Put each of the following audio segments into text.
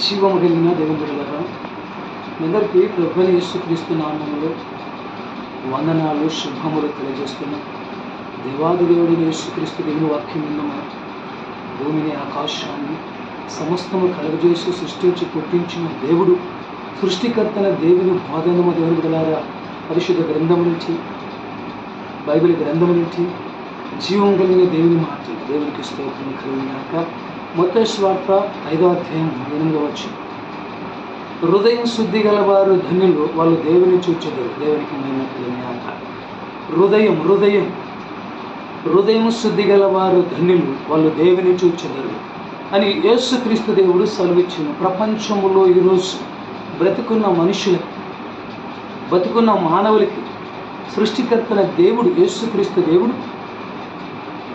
జీవము కలిగిన దేవుని బిడ్డలారా మీ అందరికీ ప్రభుని యేసుక్రీస్తు వందనాలు శుభములు తెలియజేస్తున్నాం. దేవాది దేవుడిని యేసుక్రీస్తు దేవుని వాక్యం విన్నాము? భూమిని ఆకాశాన్ని సమస్తము కలుగజేసి సృష్టించి పుట్టించిన దేవుడు సృష్టికర్తన దేవుని బోధనము దేవుని బిడ్డలారా పరిశుద్ధ గ్రంథం నుంచి బైబిల్ గ్రంథం నుంచి జీవం కలిగిన దేవుని మాట దేవునికి స్తోత్రం కలిగినాక మొత్త ఐదో అధ్యాయం ఎనిమిదో వచ్చి హృదయం శుద్ధి గలవారు ధన్యులు వాళ్ళు దేవుని చూచెదరు. దేవునికి మహిమ అంట హృదయం హృదయం. హృదయం శుద్ధి గలవారు ధన్యులు వాళ్ళు దేవుని చూచెదరు అని యేసుక్రీస్తు దేవుడు సెలవిచ్చిన ప్రపంచంలో ఈరోజు బ్రతుకున్న మనుషులకి బతుకున్న మానవులకి సృష్టికర్తన దేవుడు యేసుక్రీస్తు దేవుడు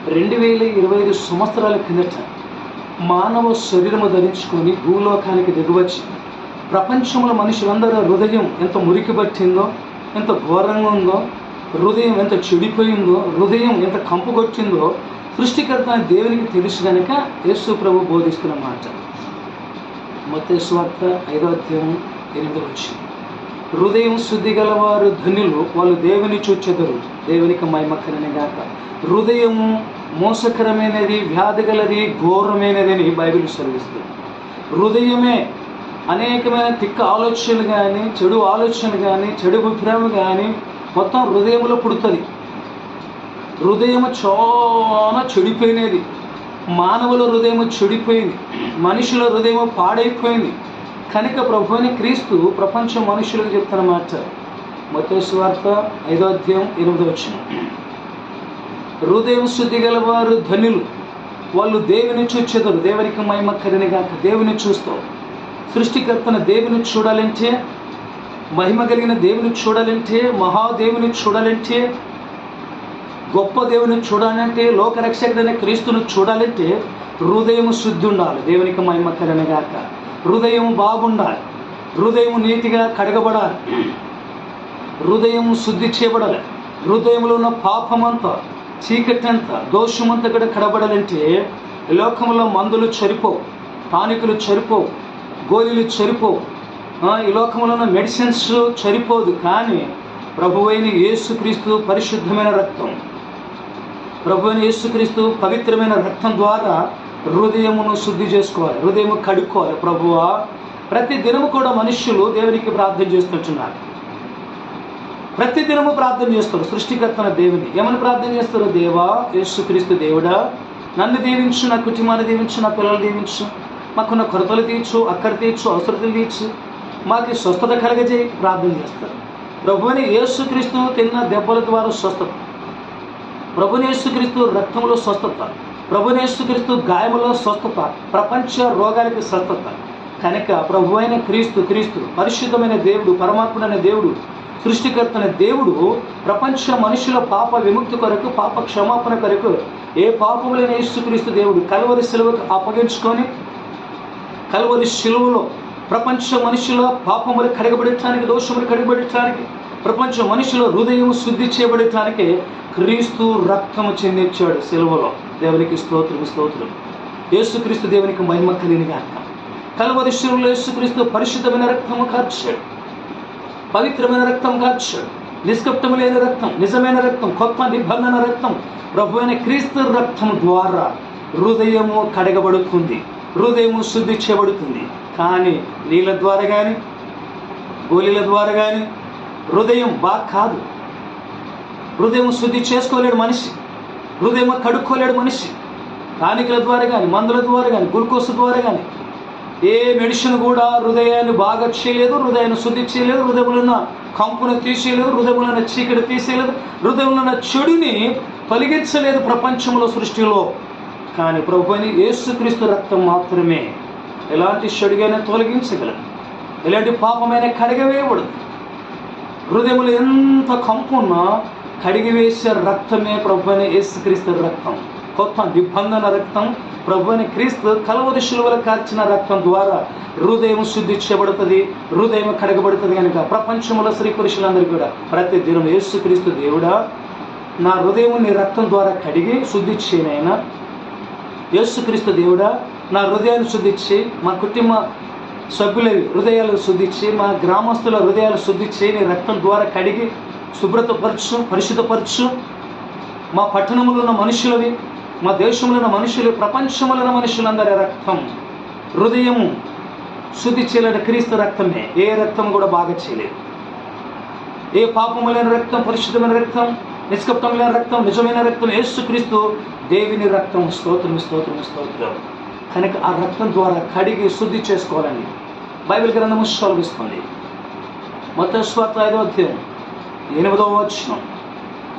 రెండు వేల ఇరవై ఐదు సంవత్సరాల కిందట మానవ శరీరము ధరించుకొని భూలోకానికి దిగువచ్చి ప్రపంచంలో మనుషులందరూ హృదయం ఎంత మురికి పట్టిందో ఎంత ఘోరంగా ఉందో హృదయం ఎంత చెడిపోయిందో హృదయం ఎంత కంపు కొట్టిందో సృష్టికర్త దేవునికి తెలుసు కనుక యేసు ప్రభు బోధిస్తున్న మాట. మతేశ్వార్త ఐదో అధ్యాయం ఎనిమిదో వచ్చింది హృదయం శుద్ధి గలవారు ధనులు వాళ్ళు దేవుని చూచెదరు దేవునికి మైమక్కనని గాక హృదయము మోసకరమైనది వ్యాధి గలది ఘోరమైనది అని బైబిల్ సెలవిస్తుంది. హృదయమే అనేకమైన తిక్క ఆలోచనలు కానీ చెడు ఆలోచనలు కానీ చెడు అభిప్రాయం కానీ మొత్తం హృదయంలో పుడుతుంది. హృదయం చాలా చెడిపోయినది. మానవుల హృదయం చెడిపోయింది. మనుషుల హృదయం పాడైపోయింది. కనుక ప్రభుని క్రీస్తు ప్రపంచ మనుషులకు చెప్తున్న మాట. మతేశ్వార్త ఐదో అధ్యాయం ఎనిమిదో వచ్చిన హృదయం శుద్ధి గలవారు ధనులు. వాళ్ళు దేవుని చూచెదరు. దేవునికి మహిమ కరిని గాక దేవుని చూస్తావు సృష్టికర్తన దేవుని చూడాలంటే మహిమ కలిగిన దేవుని చూడాలంటే మహాదేవుని చూడాలంటే గొప్ప దేవుని చూడాలంటే లోకరక్షకుడైన క్రీస్తును చూడాలంటే హృదయం శుద్ధి ఉండాలి. దేవునికి మహిమ కలనగాక హృదయం బాగుండాలి. హృదయం నీతిగా కడగబడాలి. హృదయం శుద్ధి చేయబడాలి. హృదయంలో ఉన్న పాపమంతా చీకటి అంత దోషమంతా కూడా కడబడాలంటే ఈ లోకంలో మందులు చరిపోవు టానికులు చరిపోవు గోళీలు చరిపోవు ఈ లోకంలో ఉన్న మెడిసిన్స్ చరిపోదు కానీ ప్రభువైన యేసుక్రీస్తు పరిశుద్ధమైన రక్తం ప్రభువైన యేసుక్రీస్తు పవిత్రమైన రక్తం ద్వారా హృదయమును శుద్ధి చేసుకోవాలి హృదయము కడుక్కోవాలి ప్రభువా. ప్రతి దినము కూడా మనుష్యులు దేవునికి ప్రార్థన చేస్తుంటున్నారు. ప్రతి దినము ప్రార్థన చేస్తారు సృష్టికర్తన దేవుని. ఏమని ప్రార్థన చేస్తారు? దేవా యేసుక్రీస్తు దేవుడా నన్ను దీవించు నా కుటుంబాన్ని దీవించు నా పిల్లలు దీవించు మాకున్న కొరతలు తీర్చు అక్కడ తీర్చు అవసరతలు తీర్చు మాకు స్వస్థత కలగజేయి ప్రార్థన చేస్తారు. ప్రభుని యేసుక్రీస్తు తిన్న దెబ్బల ద్వారా స్వస్థత. ప్రభునేసుక్రీస్తు రక్తంలో స్వస్థత. ప్రభునేసుక్రీస్తు గాయములో స్వస్థత. ప్రపంచ రోగాలకి స్వస్థత. కనుక ప్రభు అయిన క్రీస్తు క్రీస్తు పరిశుద్ధమైన దేవుడు పరమాత్ముడైన దేవుడు సృష్టికర్తన దేవుడు ప్రపంచ మనుషుల పాప విముక్తి కొరకు పాప క్షమాపణ కొరకు ఏ పాపములైన యేసుక్రీస్తు దేవుడు కలవరి సెలవుకు అప్పగించుకొని కలవరి శిలువలో ప్రపంచ మనుషుల పాపములు కడగబడటానికి దోషములు కడగబడటానికి ప్రపంచ మనుషుల హృదయం శుద్ధి చేయబడటానికి క్రీస్తు రక్తము చెందించాడు సెలవులో. దేవునికి స్తోత్రం స్తోత్రం యేసుక్రీస్తు దేవునికి మహిమ కలిగిన అర్థం కలవరి యేసుక్రీస్తు పరిశుద్ధమైన రక్తము కార్చాడు. పవిత్రమైన రక్తం కార్చాడు నిష్కప్తము లేని రక్తం నిజమైన రక్తం కొత్త నిబంధన రక్తం ప్రభు అయిన క్రీస్తు రక్తం ద్వారా హృదయము కడగబడుతుంది హృదయము శుద్ధి చేయబడుతుంది కానీ నీళ్ళ ద్వారా కానీ గోళీల ద్వారా కానీ హృదయం బాగా కాదు. హృదయం శుద్ధి చేసుకోలేడు మనిషి హృదయం కడుక్కోలేడు మనిషి. టానికుల ద్వారా కానీ మందుల ద్వారా కానీ గ్లూకోజ్ ద్వారా కానీ ఏ మెడిసిన్ కూడా హృదయాన్ని బాగా చేయలేదు హృదయాన్ని శుద్ధి చేయలేదు హృదయంలో ఉన్న కంపును తీసేయలేదు హృదయంలో ఉన్న చీకటి తీసేయలేదు హృదయంలో ఉన్న చెడుని తొలగించలేదు ప్రపంచంలో సృష్టిలో. కానీ ప్రభుని యేసుక్రీస్తు రక్తం మాత్రమే ఎలాంటి చెడుగైనా తొలగించగలదు. ఎలాంటి పాపమైన కడగవేయబడదు హృదయంలో ఎంత కంపున్నా కడిగివేసే రక్తమే ప్రభుని యేసుక్రీస్తు రక్తం. కొత్త నిబంధన రక్తం. ప్రభు అని క్రీస్తు కలవరి శిలువల కార్చిన రక్తం ద్వారా హృదయం శుద్ధి చేయబడుతుంది హృదయం కడగబడుతుంది కనుక ప్రపంచంలో స్త్రీ పురుషులందరూ కూడా ప్రతి దినం యేసుక్రీస్తు దేవుడా నా హృదయం నీ రక్తం ద్వారా కడిగి శుద్ధి చేయనైనా యేసుక్రీస్తు దేవుడా నా హృదయాన్ని శుద్ధి చేయి మా కుటుంబ సభ్యులవి హృదయాలు శుద్ధి చేయి మా గ్రామస్తుల హృదయాలు శుద్ధి చేయి నీ రక్తం ద్వారా కడిగి శుభ్రతపరచు పరిశుద్ధపరచు. మా పట్టణంలో ఉన్న మనుషులవి మా దేశంలో మనుషులు ప్రపంచంలో మనుషులందరి రక్తం హృదయము శుద్ధి చేయలేని క్రీస్తు రక్తమే. ఏ రక్తం కూడా బాగా చేయలేదు. ఏ పాపము లేని రక్తం పరిశుద్ధమైన రక్తం నిష్కప్తం లేని రక్తం నిజమైన రక్తం యేసుక్రీస్తు దేవుని రక్తం. స్తోత్రం స్తోత్రం స్తోత్రం. కనుక ఆ రక్తం ద్వారా కడిగి శుద్ధి చేసుకోవాలని బైబిల్ గ్రంథము సెలవిస్తుంది మత స్వార్థ ఐదో అధ్యాయం ఎనిమిదవ వచ్చినాం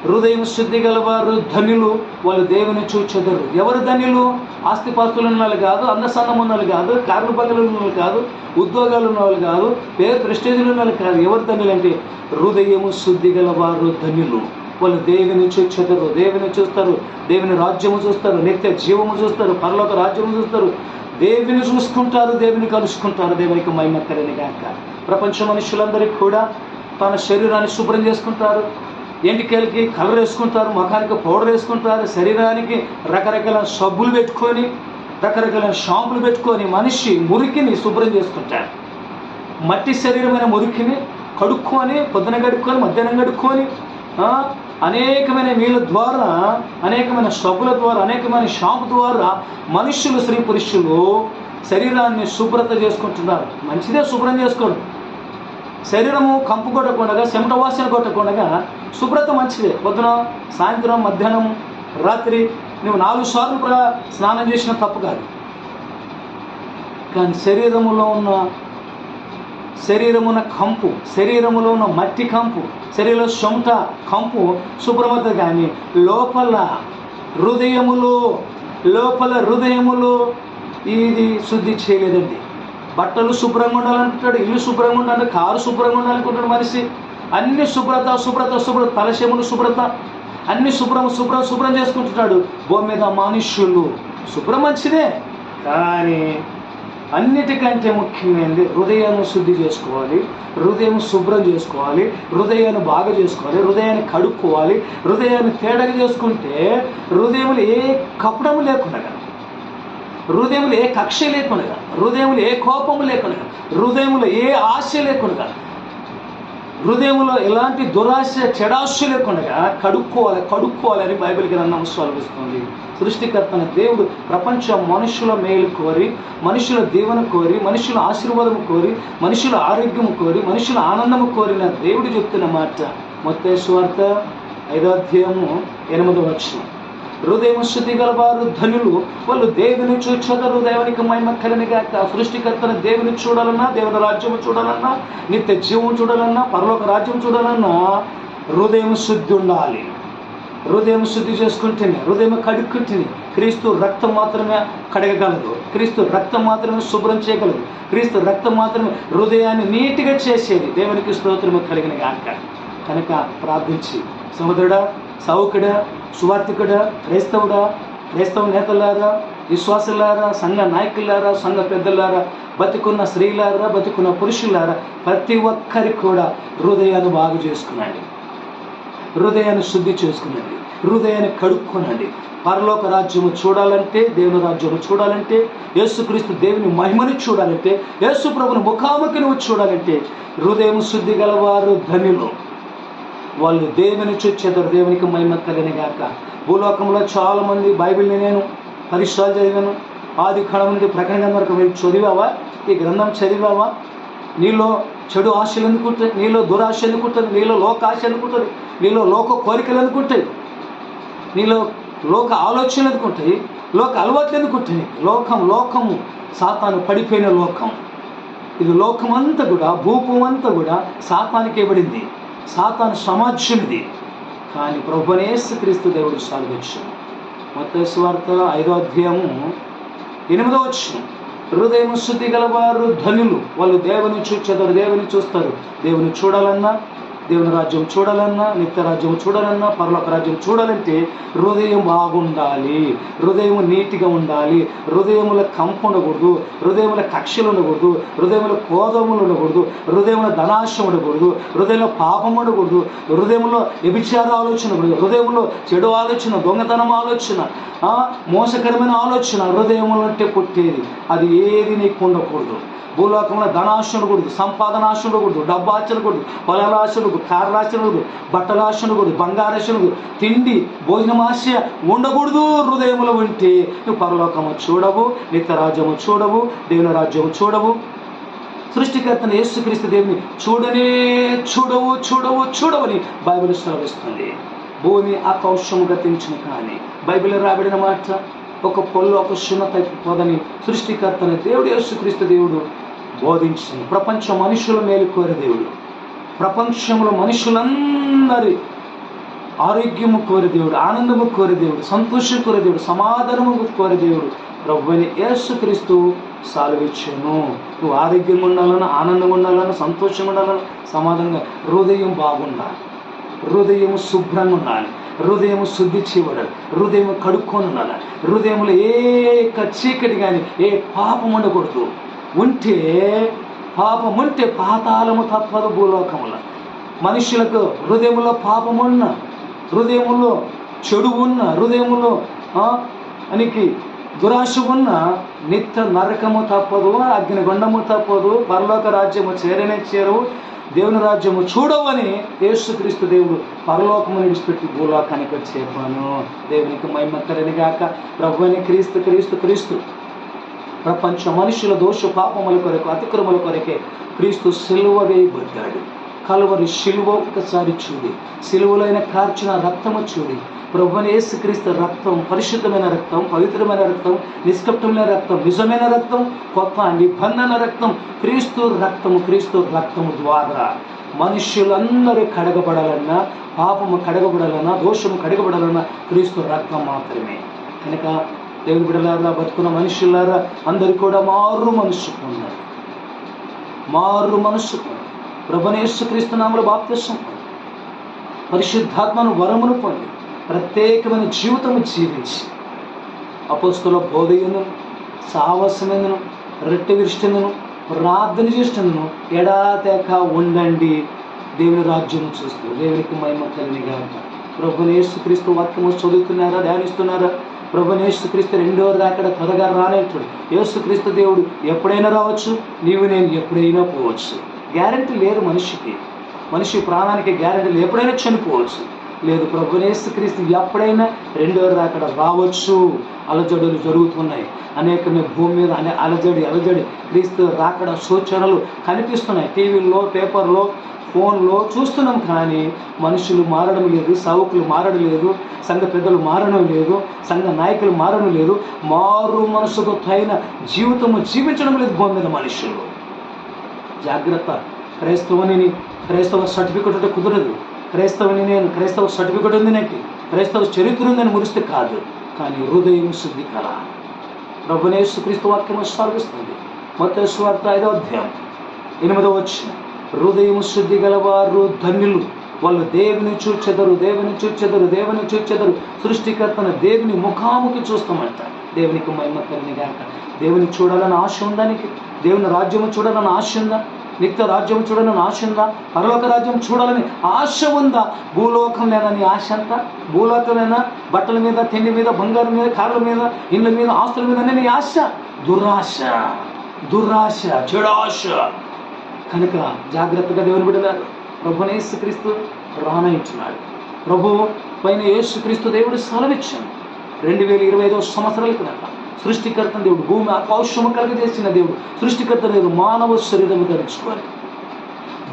హృదయం శుద్ధి గలవారు ధనులు వాళ్ళు దేవుని చూచెదరు. ఎవరు ధనులు ఆస్తిపాస్తులు ఉన్న వాళ్ళు కాదు అందసన్నం ఉన్న వాళ్ళు కాదు కార్లు బంగలు ఉన్న వాళ్ళు కాదు ఉద్యోగాలు ఉన్న వాళ్ళు కాదు పేరు ప్రెస్టేజ్లు ఉన్న వాళ్ళు కాదు. ఎవరు ధనులు అంటే హృదయము శుద్ధి గలవారు ధనులు వాళ్ళు దేవుని చూచెదరు దేవుని చూస్తారు. దేవుని రాజ్యము చూస్తారు నిత్య జీవము చూస్తారు పరలోక రాజ్యము చూస్తారు. దేవుని చూసుకుంటారు దేవుని కలుసుకుంటారు. దేవునికి మహిమ కలిని గాక. ప్రపంచ మనుషులందరికీ కూడా తన శరీరాన్ని శుభ్రం చేసుకుంటారు. ఎంటికలకి కలర్ వేసుకుంటారు ముఖానికి పౌడర్ వేసుకుంటారు శరీరానికి రకరకాల సబ్బులు పెట్టుకొని రకరకాల షాంపులు పెట్టుకొని మనిషి మురికిని శుభ్రం చేసుకుంటారు మట్టి శరీరమైన మురికిని కడుక్కొని పొద్దున కడుక్కొని మధ్యాహ్నం కడుక్కొని అనేకమైన నీళ్ళ ద్వారా అనేకమైన సబ్బుల ద్వారా అనేకమైన షాంపు ద్వారా మనుషులు స్త్రీ పురుషులు శరీరాన్ని శుభ్రత చేసుకుంటున్నారు. మంచిదే శుభ్రం చేసుకోడు శరీరము కంపు కొట్టకుండా చెమట వాసన కొట్టకుండా శుభ్రత మంచిదే. పొద్దున సాయంత్రం మధ్యాహ్నం రాత్రి నువ్వు నాలుగు సార్లు కూడా స్నానం చేసిన తప్పు కాదు. కానీ శరీరములో ఉన్న శరీరమున కంపు శరీరములో ఉన్న మట్టి కంపు శరీరంలో చెమట కంపు శుభ్రమత కానీ లోపల హృదయములో లోపల హృదయములో ఇది శుద్ధి చేయలేదండి. బట్టలు శుభ్రంగా ఉండాలనుకుంటాడు ఇల్లు శుభ్రంగా ఉండాలి కారు శుభ్రంగా ఉండాలనుకుంటాడు మనిషి. అన్ని శుభ్రత శుభ్రత శుభ్రత తలశములు శుభ్రత. అన్ని శుభ్రం శుభ్రం శుభ్రం చేసుకుంటున్నాడు భూమి మీద మనుష్యులు శుభ్రం మంచిదే కానీ అన్నిటికంటే ముఖ్యమైనది హృదయాన్ని శుద్ధి చేసుకోవాలి హృదయం శుభ్రం చేసుకోవాలి హృదయాన్ని బాగా చేసుకోవాలి హృదయాన్ని కడుక్కోవాలి హృదయాన్ని తేడాగా చేసుకుంటే హృదయంలో ఏ కపడము లేకుండా హృదయంలో ఏ కక్ష లేకుండా హృదయంలో ఏ కోపము లేకుండా హృదయంలో ఏ ఆశ లేకుండా హృదయంలో ఎలాంటి దురాశ చెడాశ లేకుండా కడుక్కోవాలి కడుక్కోవాలని బైబిల్ గ్రంథం స్వల్పిస్తుంది సృష్టికర్తన దేవుడు ప్రపంచ మనుషుల మేలు కోరి మనుషుల దీవెన కోరి మనుషుల ఆశీర్వాదం కోరి మనుషుల ఆరోగ్యం కోరి మనుషుల ఆనందము కోరిన దేవుడు చెప్తున్న మాట. మొత్తేశ్వార్త ఐదో అధ్యాయము ఎనిమిదో లక్షణం హృదయం శుద్ధి గలవారు ధనులు. వాళ్ళు దేవుని చూచదరు దేవునికి మహిమ కలిగాక సృష్టికర్తను దేవుని చూడాలన్నా దేవుని రాజ్యం చూడాలన్నా నిత్య జీవం చూడాలన్నా పరలోక రాజ్యం చూడాలన్నా హృదయం శుద్ధి ఉండాలి. హృదయం శుద్ధి చేసుకుంటేనే హృదయం కడుక్కుంటేనే క్రీస్తు రక్తం మాత్రమే కడగగలదు క్రీస్తు రక్తం మాత్రమే శుభ్రం చేయగలదు క్రీస్తు రక్తం మాత్రమే హృదయాన్ని నీట్గా చేసేది. దేవునికి స్తోత్రము కలిగిన గాక. కనుక ప్రార్థించి సముద్రుడా సావుకుడా సువార్థికుడా క్రైస్తవుడా క్రైస్తవ నేతలారా విశ్వాసులారా సంఘ నాయకులారా సంఘ పెద్దలారా బతికున్న స్త్రీలారా బతికున్న పురుషులారా ప్రతి ఒక్కరికి కూడా హృదయాన్ని బాగు చేసుకునండి. హృదయాన్ని శుద్ధి చేసుకునండి. హృదయాన్ని కడుక్కునండి. పరలోక రాజ్యము చూడాలంటే దేవుని రాజ్యము చూడాలంటే యేసుక్రీస్తు దేవుని మహిమని చూడాలంటే యేసు ప్రభుని ముఖాముఖి నువ్వు చూడాలంటే హృదయం శుద్ధి గలవారు ధనిలో వాళ్ళు దేవుని చూచేదారు దేవునికి మహిమ కలిగిన గాక. భూలోకంలో చాలామంది బైబిల్ని నేను పరిశ్రమ చదివాను. ఆది కాలం నుండి ప్రకటన గ్రంథం వరకు వెళ్ళి చదివావా? ఈ గ్రంథం చదివావా? నీలో చెడు ఆశలు ఎందుకుంటాయి నీలో దురాశ ఎందుకుంటుంది నీలో లోక ఆశ ఎందుకుంటుంది నీలో లోక కోరికలు ఎందుకుంటాయి నీలో లోక ఆలోచనలు ఎందుకుంటాయి లోక అలవాట్లు ఎందుకుంటాయి లోకం లోకము సాతాను పడిపోయిన లోకం. ఇది లోకం అంతా కూడా భూపం అంతా కూడా సాతానికి ఇవ్వబడింది. సాతాను సమాజ్యం ఇది కానీ ప్రభునేసు క్రీస్తు దేవుడు సాధించు మొత్త స్వార్థ ఐదో అధ్యాయము ఎనిమిదో వచ్చిన హృదయం శుద్ధి గలవారు ధనులు. వాళ్ళు దేవుని చూచేదారు దేవుని చూస్తారు. దేవుని చూడాలన్నా దేవుని రాజ్యం చూడాలన్నా నిత్య రాజ్యం చూడాలన్నా పరలోక రాజ్యం చూడాలంటే హృదయం బాగుండాలి. హృదయం నీటిగా ఉండాలి. హృదయముల కంప ఉండకూడదు. హృదయముల కక్షలు ఉండకూడదు. హృదయముల కోదములు ఉండకూడదు. హృదయంలో ధనాశం ఉండకూడదు. హృదయంలో పాపం ఉండకూడదు. హృదయంలో వ్యభిచార ఆలోచన ఉండకూడదు. హృదయంలో చెడు ఆలోచన దొంగతనం ఆలోచన మోసకరమైన ఆలోచన హృదయంలో అంటే పుట్టేది. అది ఏది నీకు ఉండకూడదు. భూలోకంలో ధనాశ ఉండకూడదు. సంపాదన ఆశ ఉండకూడదు. డబ్బు ఆశ ఉండకూడదు. పొలాల ఆశ ఉండకూడదు. కార్ల బట్టలాశనుడు ఉండకూడదు తిండి భోజనం ఉండకూడదు హృదయములు ఉంటే నువ్వు పరలోకము చూడవు నిత్యరాజ్యము చూడవు దేవుని రాజ్యము చూడవు. సృష్టికర్తను యేసుక్రీస్తు దేవుని చూడనే చూడవు చూడవు చూడవని బైబిల్ శ్రవిస్తుంది. భూమి ఆకౌశం గతించిన కానీ బైబిల్ రాబడిన మాట ఒక పొల్లు ఒక శునత పొదని సృష్టికర్తను దేవుడు యేసుక్రీస్తు దేవుడు బోధించింది. ప్రపంచ మనుషుల మేలు కోరే దేవుడు. ప్రపంచంలో మనుషులందరి ఆరోగ్యము కోరే దేవుడు ఆనందము కోరే దేవుడు సంతోషం కోరే దేవుడు సమాధానము కోరే దేవుడు. ప్రభుని యేసుక్రీస్తు సాల్విచ్చును. నువ్వు ఆరోగ్యంగా ఉండాలన్నా ఆనందంగా ఉండాలన్నా సంతోషంగా ఉండాలన్నా సమాధానంగా హృదయం బాగుండాలి. హృదయం శుభ్రంగా ఉండాలి. హృదయం శుద్ధి చేయబడాలి. హృదయం కడుక్కొని ఉండాలి. హృదయంలో ఏ చీకటి కానీ ఏ పాపం ఉండకూడదు. ఉంటే పాపం పాతాళము తప్పదు భూలోకముల. మనుషులకు హృదయంలో పాపమున్న హృదయములో చెడు ఉన్న హృదయములో ఆ, అనికి దురాశ ఉన్న నిత్య నరకము తప్పదు అగ్నిగుండము తప్పదు పరలోక రాజ్యము చేరనే చేరవు దేవుని రాజ్యము చూడవని యేసుక్రీస్తు దేవుడు పరలోకము విడిచిపెట్టి భూలోకానికి వచ్చేపాను. దేవునికి మహిమక్కరని గాక ప్రభువని క్రీస్తు క్రీస్తు క్రీస్తు. ప్రపంచ మనుషుల దోష పాపముల కొరకు అతిక్రముల కొరకే క్రీస్తు సిలువ వేయబడ్డాడు కలువరి శిలువ ఒకసారి చూడి. సిలువలైన కార్చిన రక్తము చూడి. ప్రభునేసు క్రీస్తు రక్తం పరిశుద్ధమైన రక్తం పవిత్రమైన రక్తం నిష్కప్తమైన రక్తం నిజమైన రక్తం కొత్త నిబంధన రక్తం క్రీస్తు రక్తము క్రీస్తు రక్తము ద్వారా మనుష్యులందరూ కడగబడాలన్నా పాపము కడగబడాలన్నా దోషము కడగబడాలన్నా క్రీస్తు రక్తం మాత్రమే. కనుక దేవుని బిడ్డలారా బతుకున్న మనుషులారా అందరు కూడా మారు మనసు ఉన్నారు మారు మనసు ప్రభునేశ్వ క్రీస్తు బాప్తిష్టం పరిశుద్ధాత్మను వరమును పొంది ప్రత్యేకమైన జీవితం జీవించి. అపోస్తుల బోధయును సాహసమైనను రెట్టి విరిష్టను ప్రార్థన చేస్తున్నను ఎడాతేక ఉండండి. దేవుని రాజ్యం చూస్తూ దేవునికి మహిమ కలిగిగా ప్రభునేసు క్రీస్తు వాక్యము చదువుతున్నారా ధ్యానిస్తున్నారా? ప్రభుని యేసుక్రీస్తు రెండో దాకా త్వరగా రానేటాడు యేసుక్రీస్తు దేవుడు ఎప్పుడైనా రావచ్చు? నీవు నేను ఎప్పుడైనా పోవచ్చు. గ్యారంటీ లేదు మనిషికి. మనిషి ప్రాణానికి గ్యారంటీ లేదు ఎప్పుడైనా చనిపోవచ్చు. లేదు ప్రభునేసుక్రీస్తు ఎప్పుడైనా రెండో రాకడ రావచ్చు. అలజడులు జరుగుతున్నాయి. అనేకమే భూమి మీద అనే అలజడి అలజడి క్రీస్తు రాకడ సూచనలు కనిపిస్తున్నాయి. టీవీల్లో పేపర్లో ఫోన్లో చూస్తున్నాం కానీ మనుషులు మారడం లేదు సౌకులు మారడం లేదు సంఘ పెద్దలు మారడం లేదు సంఘ నాయకులు మారడం లేదు మారు మనసుకు తగిన జీవితము జీవించడం లేదు భూమి మీద మనుషులు. జాగ్రత్త. క్రైస్తవుని క్రైస్తవ సర్టిఫికెట్ అంటే కుదరదు. క్రైస్తవుని నేను క్రైస్తవ సర్టిఫికెట్ ఉంది నాకు క్రైస్తవ చరిత్ర ఉందని మురిస్తే కాదు కానీ హృదయం శుద్ధి కల. ప్రభునేసు క్రీస్తు వాక్యం సాగిస్తుంది మొత్తం స్వార్థ ఐదో అధ్యాయం ఎనిమిదో వచ్చిన హృదయం శుద్ధి గలవారు ధన్యులు. వాళ్ళు దేవుని చూచెదరు దేవుని చూచెదరు దేవుని చూచెదరు. సృష్టికర్తన దేవుని ముఖాముఖి చూస్తామంట. దేవునికి మహిమ కలిగిన గాక. దేవుని చూడాలని ఆశ ఉందా నీకు? దేవుని రాజ్యము చూడాలని ఆశ ఉందా? నిత్య రాజ్యం చూడాలని ఆశ ఉందా? పరలోక రాజ్యం చూడాలని ఆశ ఉందా? భూలోకంలోనని ఆశ అంతా? భూలోకంలోనా? బట్టల మీద తిండి మీద బంగారం మీద కార్ల మీద ఇళ్ళ మీద ఆస్తుల మీద నీ ఆశ. దురాశ. దురాశ. చెడాశ. కనుక జాగ్రత్తగా దేవుని బిడ్డలారు ప్రభుని యేసుక్రీస్తు రానయించున్నాడు ప్రభు పైన యేసుక్రీస్తు దేవుడు సెలవిచ్చాను రెండు వేల ఇరవై ఐదో సంవత్సరాల క్రితం సృష్టికర్త దేవుడు భూమి ఆకాశము కలిగజేసిన దేవుడు. సృష్టికర్త దేవుడు మానవ శరీరం ధరించుకోవాలి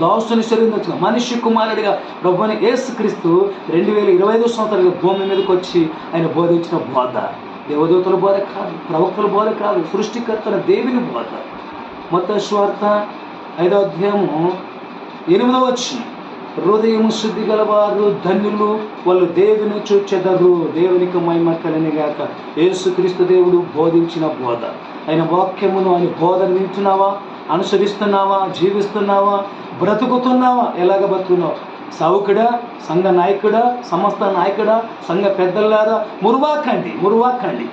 దాసుని శరీరం వచ్చిన మనిషి కుమారుడిగా ప్రభుని యేసుక్రీస్తు రెండు వేల ఇరవై ఐదు సంవత్సరాలుగా భూమి మీదకి వచ్చి ఆయన బోధించిన బోధ. దేవదూతల బోధ కాదు ప్రవక్తల బోధ కాదు సృష్టికర్తల దేవుని బోధ. మొత్తం స్వార్థ ఐదో అధ్యాయము ఎనిమిదవ వచ్చింది హృదయము శుద్ధి గలవారు ధన్యులు. వాళ్ళు దేవుని చూచెదరు. దేవునికి మహిమ కలినిగాక యేసుక్రీస్తు దేవుడు బోధించిన బోధ. ఆయన వాక్యమును ఆయన బోధన వింటున్నావా? అనుసరిస్తున్నావా? జీవిస్తున్నావా? బ్రతుకుతున్నావా? ఎలాగ బ్రతుకున్నావు? సౌకుడా సంఘ నాయకుడా? సమస్త నాయకుడా? సంఘ పెద్దలారా మురువాకండి మురువాకండి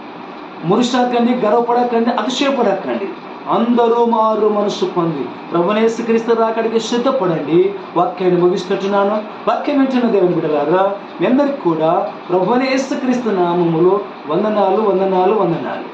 మురుషాకండి గర్వపడకండి అతిశయపడకండి. అందరూ మారు మనసు పొంది. ప్రభునేసుక్రీస్తు రాకడికి సిద్ధపడండి. వాక్యాన్ని ముగిస్తున్నాను వాక్యం వింటున్న దేవుని బిడ్డలారా మీ అందరికి కూడా ప్రభునేసుక్రీస్తు నామములో వందనాలు వందనాలు వందనాలు.